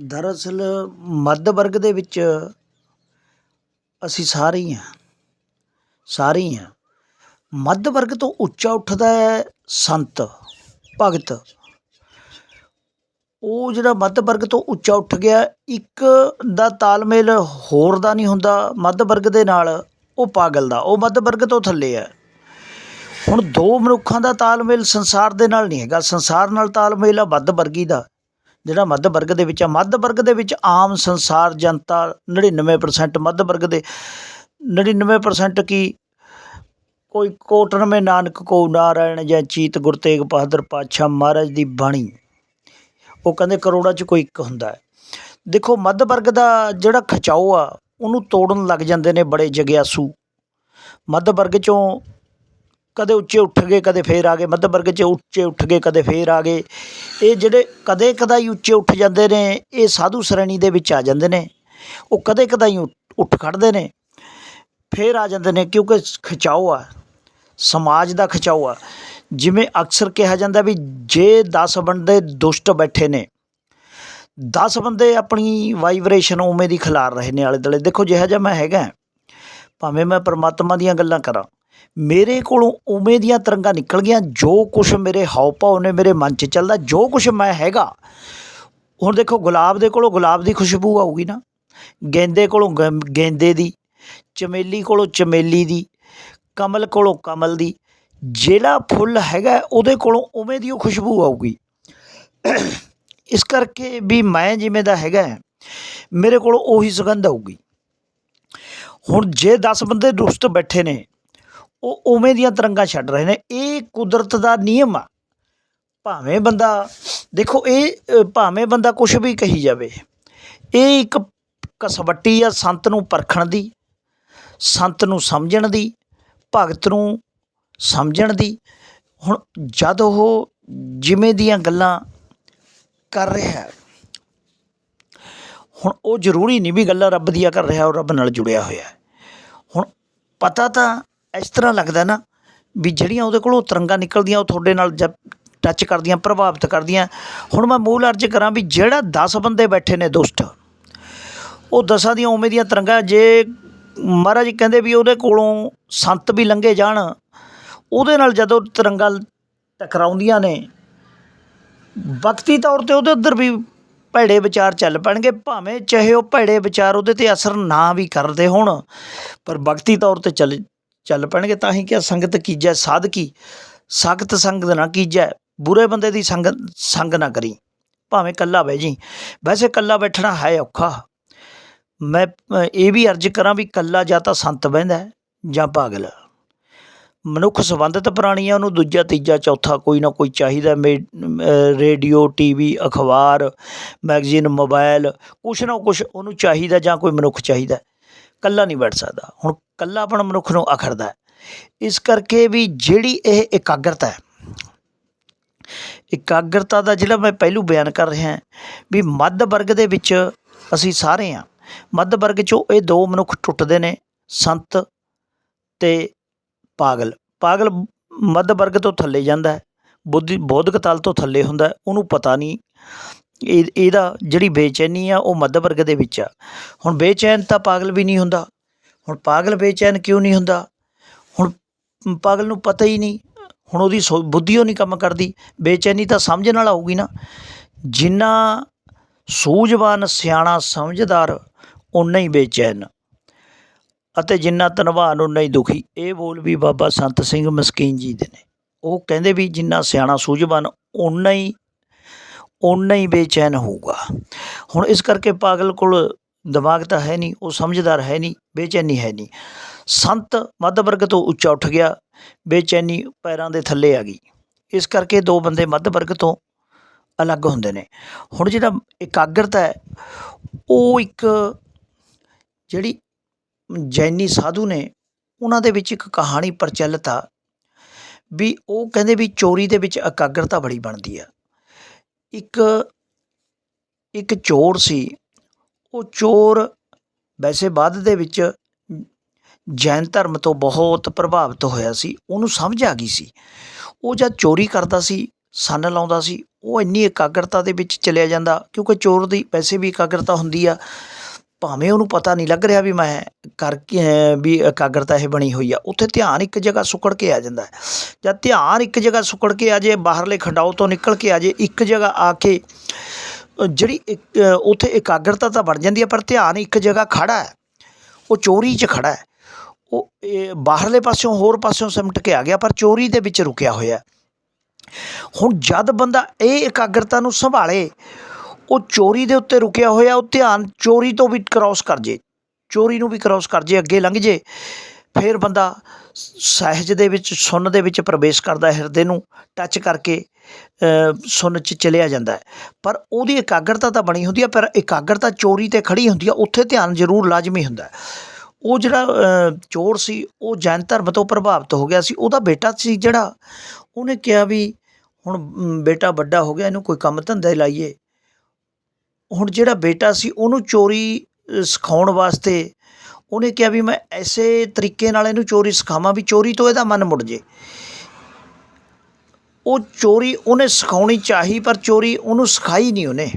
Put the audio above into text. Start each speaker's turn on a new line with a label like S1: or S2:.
S1: ਦਰਅਸਲ ਮੱਧ ਵਰਗ ਦੇ ਵਿੱਚ ਅਸੀਂ ਸਾਰੇ ਹੀ ਹਾਂ, ਸਾਰੇ ਹੀ ਹਾਂ। ਮੱਧ ਵਰਗ ਤੋਂ ਉੱਚਾ ਉੱਠਦਾ ਹੈ ਸੰਤ, ਭਗਤ। ਉਹ ਜਿਹੜਾ ਮੱਧ ਵਰਗ ਤੋਂ ਉੱਚਾ ਉੱਠ ਗਿਆ, ਇੱਕ ਦਾ ਤਾਲਮੇਲ ਹੋਰ ਦਾ ਨਹੀਂ ਹੁੰਦਾ, ਮੱਧ ਵਰਗ ਦੇ ਨਾਲ ਉਹ ਪਾਗਲ ਦਾ, ਉਹ ਮੱਧ ਵਰਗ ਤੋਂ ਥੱਲੇ ਹੈ। ਹੁਣ ਦੋ ਮਨੁੱਖਾਂ ਦਾ ਤਾਲਮੇਲ ਸੰਸਾਰ ਦੇ ਨਾਲ ਨਹੀਂ ਹੈਗਾ, ਸੰਸਾਰ ਨਾਲ ਤਾਲਮੇਲ ਆ ਮੱਧ ਵਰਗੀ ਦਾ। ਜਿਹੜਾ ਮੱਧ ਵਰਗ ਦੇ ਵਿੱਚ ਆ, ਮੱਧ ਵਰਗ ਦੇ ਵਿੱਚ ਆਮ ਸੰਸਾਰ ਜਨਤਾ 99% ਮੱਧ ਵਰਗ ਦੇ 99% ਕੀ? ਕੋਈ ਕੋਟਨਵੇਂ ਨਾਨਕ ਕੋ ਨਾਰਾਇਣ ਜਾਂ ਚੀਤ ਗੁਰ ਤੇਗ ਬਹਾਦਰ ਪਾਤਸ਼ਾਹ ਮਹਾਰਾਜ ਦੀ ਬਾਣੀ। ਉਹ ਕਹਿੰਦੇ ਕਰੋੜਾਂ 'ਚ ਕੋਈ ਇੱਕ ਹੁੰਦਾ ਹੈ। ਦੇਖੋ, ਮੱਧ ਵਰਗ ਦਾ ਜਿਹੜਾ ਖਿਚਾਓ ਆ, ਉਹਨੂੰ ਤੋੜਨ ਲੱਗ ਜਾਂਦੇ ਨੇ ਬੜੇ ਜਗਿਆਸੂ। ਮੱਧ ਵਰਗ 'ਚੋਂ ਕਦੇ ਉੱਚੇ ਉੱਠ ਗਏ, ਕਦੇ ਫਿਰ ਆ ਗਏ। ਮੱਧ ਵਰਗ 'ਚ ਉੱਚੇ ਉੱਠ ਗਏ, ਕਦੇ ਫਿਰ ਆ ਗਏ। ਇਹ ਜਿਹੜੇ ਕਦੇ ਕਦਾਈ ਉੱਚੇ ਉੱਠ ਜਾਂਦੇ ਨੇ, ਇਹ ਸਾਧੂ ਸ਼੍ਰੇਣੀ ਦੇ ਵਿੱਚ ਆ ਜਾਂਦੇ ਨੇ। ਉਹ ਕਦੇ ਕਦਾਈ ਉੱਠ- ਉੱਠ ਖੜਦੇ ਨੇ, ਫਿਰ ਆ ਜਾਂਦੇ ਨੇ ਕਿਉਂਕਿ ਖਿਚਾਓ ਆ। ਸਮਾਜ ਦਾ ਖਿਚਾਓ ਆ। ਜਿਵੇਂ ਅਕਸਰ ਕਿਹਾ ਜਾਂਦਾ ਵੀ ਜੇ 10 ਬੰਦੇ ਦੁਸ਼ਟ ਬੈਠੇ ਨੇ 10 ਬੰਦੇ ਆਪਣੀ ਵਾਈਬ੍ਰੇਸ਼ਨ ਉਵੇਂ ਦੀ ਖਿਲਾਰ ਰਹੇ ਨੇ ਆਲੇ ਦੁਆਲੇ ਦੇਖੋ, ਜਿਹਾ ਜਿਹਾ ਮੈਂ ਹੈਗਾ, ਭਾਵੇਂ ਮੈਂ ਪਰਮਾਤਮਾ ਦੀਆਂ ਗੱਲਾਂ ਕਰਾਂ ਮੇਰੇ ਕੋਲੋਂ ਉਵੇਂ ਦੀਆਂ ਤਰੰਗਾਂ ਨਿਕਲ ਗਈਆਂ, ਜੋ ਕੁਛ ਮੇਰੇ ਹਾਉ ਭਾਉ ਨੇ ਮੇਰੇ ਮਨ 'ਚ ਚੱਲਦਾ, ਜੋ ਕੁਛ ਮੈਂ ਹੈਗਾ। ਹੁਣ ਦੇਖੋ, ਗੁਲਾਬ ਦੇ ਕੋਲੋਂ ਗੁਲਾਬ ਦੀ ਖੁਸ਼ਬੂ ਆਊਗੀ ਨਾ। ਗੇਂਦੇ ਕੋਲੋਂ ਗਮ- ਗੇਂਦੇ ਦੀ, ਚਮੇਲੀ ਕੋਲੋਂ ਚਮੇਲੀ ਦੀ, ਕਮਲ ਕੋਲੋਂ ਕਮਲ ਦੀ, ਜਿਹੜਾ ਫੁੱਲ ਹੈਗਾ, ਉਹਦੇ ਕੋਲੋਂ ਉਵੇਂ ਦੀ ਉਹ ਖੁਸ਼ਬੂ ਆਊਗੀ। ਇਸ ਕਰਕੇ ਵੀ ਮੈਂ ਜਿਵੇਂ ਦਾ ਹੈਗਾ, ਮੇਰੇ ਕੋਲ ਉਹੀ ਸੁਗੰਧ ਆਊਗੀ। ਹੁਣ ਜੇ 10 ਬੰਦੇ ਦੁਸ਼ਟ ਬੈਠੇ ਨੇ ਉਹ ਉਵੇਂ ਦੀਆਂ ਤਰੰਗਾਂ ਛੱਡ ਰਹੇ ਨੇ। ਇਹ ਕੁਦਰਤ ਦਾ ਨਿਯਮ ਆ। ਭਾਵੇਂ ਬੰਦਾ, ਦੇਖੋ ਇਹ ਭਾਵੇਂ ਬੰਦਾ ਕੁਝ ਵੀ ਕਹੀ ਜਾਵੇ, ਇਹ ਇੱਕ ਕਸਵੱਟੀ ਆ ਸੰਤ ਨੂੰ ਪਰਖਣ ਦੀ, ਸੰਤ ਨੂੰ ਸਮਝਣ ਦੀ, ਭਗਤ ਨੂੰ ਸਮਝਣ ਦੀ। ਹੁਣ ਜਦ ਉਹ ਜਿਵੇਂ ਦੀਆਂ ਗੱਲਾਂ ਕਰ ਰਿਹਾ ਹੁਣ ਉਹ ਜ਼ਰੂਰੀ ਨਹੀਂ ਵੀ ਗੱਲਾਂ ਰੱਬ ਦੀਆਂ ਕਰ ਰਿਹਾ ਉਹ ਰੱਬ ਨਾਲ ਜੁੜਿਆ ਹੋਇਆ ਹੁਣ ਪਤਾ ਤਾਂ ਇਸ ਤਰ੍ਹਾਂ ਲੱਗਦਾ ਨਾ ਵੀ ਜਿਹੜੀਆਂ ਉਹਦੇ ਕੋਲੋਂ ਤਰੰਗਾਂ ਨਿਕਲਦੀਆਂ, ਉਹ ਤੁਹਾਡੇ ਨਾਲ ਜਦ ਟੱਚ ਕਰਦੀਆਂ, ਪ੍ਰਭਾਵਿਤ ਕਰਦੀਆਂ। ਹੁਣ ਮੈਂ ਮੂਲ ਅਰਜ ਕਰਾਂ ਵੀ ਜਿਹੜਾ 10 ਬੰਦੇ ਬੈਠੇ ਨੇ ਦੁਸ਼ਟ, ਉਹ ਦਸਾਂ ਦੀਆਂ ਉਵੇਂ ਦੀਆਂ ਤਰੰਗਾਂ, ਜੇ ਮਹਾਰਾਜ ਕਹਿੰਦੇ ਵੀ ਉਹਦੇ ਕੋਲੋਂ ਸੰਤ ਵੀ ਲੰਘੇ ਜਾਣ, ਉਹਦੇ ਨਾਲ ਜਦੋਂ ਤਰੰਗਾਂ ਟਕਰਾਉਂਦੀਆਂ ਨੇ, ਵਕਤੀ ਤੌਰ ਤੇ ਉਹਦੇ ਉੱਧਰ ਵੀ ਭੈੜੇ ਵਿਚਾਰ ਚੱਲ ਪੈਣਗੇ, ਭਾਵੇਂ ਚਾਹੇ ਉਹ ਭੈੜੇ ਵਿਚਾਰ ਉਹਦੇ ਤੇ ਅਸਰ ਨਾ ਵੀ ਕਰਦੇ ਹੋਣ, ਪਰ ਵਕਤੀ ਤੌਰ ਤੇ ਚੱਲ ਚੱਲ ਪੈਣਗੇ ਤਾਂ ਹੀ ਕਿ ਸੰਗਤ ਕੀਜੈ ਸਾਧਕੀ ਸਖਤ ਸੰਗਤ ਨਾ ਕੀਜੈ ਬੁਰੇ ਬੰਦੇ ਦੀ ਸੰਗਤ ਸੰਗ ਨਾ ਕਰੀ। ਭਾਵੇਂ ਕੱਲਾ ਬਹਿ ਜੀ। ਵੈਸੇ ਕੱਲਾ ਬੈਠਣਾ ਹੈ ਔਖਾ। ਮੈਂ ਇਹ ਵੀ ਅਰਜ਼ ਕਰਾਂ ਵੀ ਕੱਲਾ ਜਾਂ ਤਾਂ ਸੰਤ ਬਹਿੰਦਾ ਜਾਂ ਪਾਗਲ। ਮਨੁੱਖ ਸੰਬੰਧਿਤ ਪ੍ਰਾਣੀ ਆ ਉਹਨੂੰ ਦੂਜਾ ਤੀਜਾ ਚੌਥਾ ਕੋਈ ਨਾ ਕੋਈ ਚਾਹੀਦਾ। ਮੇ ਅ, ਰੇਡੀਓ ਟੀਵੀ ਅਖਬਾਰ ਮੈਗਜ਼ੀਨ ਮੋਬਾਈਲ ਕੁਛ ਨਾ ਕੁਛ ਉਹਨੂੰ ਚਾਹੀਦਾ ਜਾਂ ਕੋਈ ਮਨੁੱਖ ਚਾਹੀਦਾ ਕੱਲਾ ਨਹੀਂ ਬੈਠ ਸਕਦਾ। ਹੁਣ ਕੱਲਾ ਆਪਣਾ ਮਨੁੱਖ ਨੂੰ ਅਖੜਦਾ ਇਸ ਕਰਕੇ ਵੀ ਜਿਹੜੀ ਇਹ ਇਕਾਗਰਤਾ ਹੈ, ਇਕਾਗਰਤਾ ਦਾ ਜਿਹੜਾ ਮੈਂ ਪਹਿਲੂ ਬਿਆਨ ਕਰ ਰਿਹਾ ਵੀ ਮੱਧ ਵਰਗ ਦੇ ਵਿੱਚ ਅਸੀਂ ਸਾਰੇ ਹਾਂ। ਮੱਧ ਵਰਗ 'ਚੋਂ ਇਹ ਦੋ ਮਨੁੱਖ ਟੁੱਟਦੇ ਨੇ, ਸੰਤ ਤੇ ਪਾਗਲ। ਪਾਗਲ ਮੱਧ ਵਰਗ ਤੋਂ ਥੱਲੇ ਜਾਂਦਾ ਹੈ, ਬੁੱਧੀ ਬੌਧਿਕ ਤਲ ਤੋਂ ਥੱਲੇ ਹੁੰਦਾ ਉਹਨੂੰ ਪਤਾ ਨਹੀਂ ਇਹ, ਇਹਦਾ ਜਿਹੜੀ ਬੇਚੈਨੀ ਆ, ਉਹ ਮੱਧ ਵਰਗ ਦੇ ਵਿੱਚ ਆ। ਹੁਣ ਬੇਚੈਨ ਤਾਂ ਪਾਗਲ ਵੀ ਨਹੀਂ ਹੁੰਦਾ। ਹੁਣ ਪਾਗਲ ਬੇਚੈਨ ਕਿਉਂ ਨਹੀਂ ਹੁੰਦਾ? ਹੁਣ ਪਾਗਲ ਨੂੰ ਪਤਾ ਹੀ ਨਹੀਂ। ਹੁਣ ਉਹਦੀ ਸੋ, ਬੁੱਧੀ ਉਹ ਨਹੀਂ ਕੰਮ ਕਰਦੀ। ਬੇਚੈਨੀ ਤਾਂ ਸਮਝ ਨਾਲ ਆਊਗੀ ਨਾ। ਜਿੰਨਾ ਸੂਝਵਾਨ, ਸਿਆਣਾ, ਸਮਝਦਾਰ ਉਨਾ ਹੀ ਬੇਚੈਨ। ਅਤੇ ਜਿੰਨਾ ਧਨਵਾਨ ਉਨਾ ਹੀ ਦੁਖੀ। ਇਹ ਬੋਲ ਵੀ ਬਾਬਾ ਸੰਤ ਸਿੰਘ ਮਸਕੀਨ ਜੀ ਦੇ ਨੇ। ਉਹ ਕਹਿੰਦੇ ਵੀ ਜਿੰਨਾ ਸਿਆਣਾ, ਸੂਝਵਾਨ ਉਨਾ ਹੀ ਓਨਾ ਹੀ ਬੇਚੈਨ ਹੋਊਗਾ। ਹੁਣ ਇਸ ਕਰਕੇ ਪਾਗਲ ਕੋਲ ਦਿਮਾਗ ਤਾਂ ਹੈ ਨਹੀਂ, ਉਹ ਸਮਝਦਾਰ ਹੈ ਨਹੀਂ, ਬੇਚੈਨੀ ਹੈ ਨਹੀਂ। ਸੰਤ ਮੱਧ ਵਰਗ ਤੋਂ ਉੱਚਾ ਉੱਠ ਗਿਆ, ਬੇਚੈਨੀ ਪੈਰਾਂ ਦੇ ਥੱਲੇ ਆ ਗਈ। ਇਸ ਕਰਕੇ ਦੋ ਬੰਦੇ ਮੱਧ ਵਰਗ ਤੋਂ ਅਲੱਗ ਹੁੰਦੇ ਨੇ। ਹੁਣ ਜਿਹੜਾ ਇਕਾਗਰਤਾ ਹੈ, ਉਹ ਇੱਕ ਜਿਹੜੀ ਜੈਨੀ ਸਾਧੂ ਨੇ, ਉਹਨਾਂ ਦੇ ਵਿੱਚ ਇੱਕ ਕਹਾਣੀ ਪ੍ਰਚਲਿਤ ਆ, ਵੀ ਉਹ ਕਹਿੰਦੇ ਵੀ ਚੋਰੀ ਦੇ ਵਿੱਚ ਇਕਾਗਰਤਾ ਬੜੀ ਬਣਦੀ ਆ। ਇੱਕ ਇੱਕ ਚੋਰ ਸੀ। ਉਹ ਚੋਰ ਵੈਸੇ ਬਾਅਦ ਦੇ ਵਿੱਚ ਜੈਨ ਧਰਮ ਤੋਂ ਬਹੁਤ ਪ੍ਰਭਾਵਿਤ ਹੋਇਆ ਸੀ। ਉਹਨੂੰ ਸਮਝ ਆ ਗਈ ਸੀ। ਉਹ ਜਦ ਚੋਰੀ ਕਰਦਾ ਸੀ, ਸੰਨ ਲਾਉਂਦਾ ਸੀ, ਉਹ ਇੰਨੀ ਇਕਾਗਰਤਾ ਦੇ ਵਿੱਚ ਚਲਿਆ ਜਾਂਦਾ, ਕਿਉਂਕਿ ਚੋਰ ਦੀ ਵੈਸੇ ਵੀ ਇਕਾਗਰਤਾ ਹੁੰਦੀ ਆ। ਭਾਵੇਂ ਉਹਨੂੰ ਪਤਾ ਨਹੀਂ ਲੱਗ ਰਿਹਾ ਵੀ ਮੈਂ ਕਰ ਵੀ ਇਕਾਗਰਤਾ ਇਹ ਬਣੀ ਹੋਈ ਆ। ਉੱਥੇ ਧਿਆਨ ਇੱਕ ਜਗ੍ਹਾ ਸੁੱਕੜ ਕੇ ਆ ਜਾਂਦਾ ਹੈ। ਜਦ ਧਿਆਨ ਇੱਕ ਜਗ੍ਹਾ ਸੁੱਕੜ ਕੇ ਆ ਜੇ, ਬਾਹਰਲੇ ਖੰਡਾਓ ਤੋਂ ਨਿਕਲ ਕੇ ਆ ਜੇ, ਇੱਕ ਜਗ੍ਹਾ ਆ ਕੇ ਜਿਹੜੀ ਇੱਕ ਉੱਥੇ ਇਕਾਗਰਤਾ ਤਾਂ ਬਣ ਜਾਂਦੀ ਹੈ, ਪਰ ਧਿਆਨ ਇੱਕ ਜਗ੍ਹਾ ਖੜਾ ਹੈ। ਉਹ ਚੋਰੀ 'ਚ ਖੜਾ ਹੈ। ਉਹ, ਇਹ ਬਾਹਰਲੇ ਪਾਸਿਓਂ ਹੋਰ ਪਾਸਿਓਂ ਸਿਮਟ ਕੇ ਆ ਗਿਆ, ਪਰ ਚੋਰੀ ਦੇ ਵਿੱਚ ਰੁਕਿਆ ਹੋਇਆ ਹੁਣ ਜਦ ਬੰਦਾ ਇਹ ਇਕਾਗਰਤਾ ਨੂੰ ਸੰਭਾਲੇ ਉਹ ਚੋਰੀ ਦੇ ਉੱਤੇ ਰੁਕਿਆ ਹੋਇਆ ਉਹ ਧਿਆਨ ਚੋਰੀ ਤੋਂ ਵੀ ਕ੍ਰਾਸ ਕਰ ਜੇ। ਚੋਰੀ ਨੂੰ ਵੀ ਕ੍ਰਾਸ ਕਰ ਜੇ ਅੱਗੇ ਲੰਘ ਜੇ। ਫਿਰ ਬੰਦਾ ਸਹਿਜ ਦੇ ਵਿੱਚ ਸੁੰਨ ਦੇ ਵਿੱਚ ਪ੍ਰਵੇਸ਼ ਕਰਦਾ ਹਿਰਦੇ ਨੂੰ ਟੱਚ ਕਰਕੇ ਅ, ਸੁੰਨ 'ਚ ਚਲਿਆ ਜਾਂਦਾ ਹੈ। ਪਰ ਉਹਦੀ ਇਕਾਗਰਤਾ ਤਾਂ ਬਣੀ ਹੁੰਦੀ ਹੈ ਪਰ ਇਕਾਗਰਤਾ ਚੋਰੀ ਤੇ ਖੜੀ ਹੁੰਦੀ ਹੈ ਉੱਥੇ ਧਿਆਨ ਜ਼ਰੂਰ ਲਾਜ਼ਮੀ ਹੁੰਦਾ ਹੈ। ਉਹ ਜਿਹੜਾ ਚੋਰ ਸੀ ਉਹ ਜੈਨ ਧਰਮ ਤੋਂ ਪ੍ਰਭਾਵਿਤ ਹੋ ਗਿਆ ਸੀ। ਉਹਦਾ ਬੇਟਾ ਸੀ ਜਿਹੜਾ ਉਹਨੇ ਕਿਹਾ ਵੀ ਹੁਣ ਬੇਟਾ ਵੱਡਾ ਹੋ ਗਿਆ ਇਹਨੂੰ ਕੋਈ ਕੰਮ ਧੰਦੇ ਲਾਈਏ। ਹੁਣ ਜਿਹੜਾ ਬੇਟਾ ਸੀ ਉਹਨੂੰ ਚੋਰੀ ਸਿਖਾਉਣ ਵਾਸਤੇ ਉਹਨੇ ਕਿਹਾ ਵੀ ਮੈਂ ਐਸੇ ਤਰੀਕੇ ਨਾਲ ਇਹਨੂੰ ਚੋਰੀ ਸਿਖਾਵਾਂ ਵੀ ਚੋਰੀ ਤੋਂ ਇਹਦਾ ਮਨ ਮੁੜ ਜੇ। ਉਹ ਚੋਰੀ ਉਹਨੇ ਸਿਖਾਉਣੀ ਚਾਹੀ ਪਰ ਚੋਰੀ ਉਹਨੂੰ ਸਿਖਾਈ ਨਹੀਂ ਉਹਨੇ।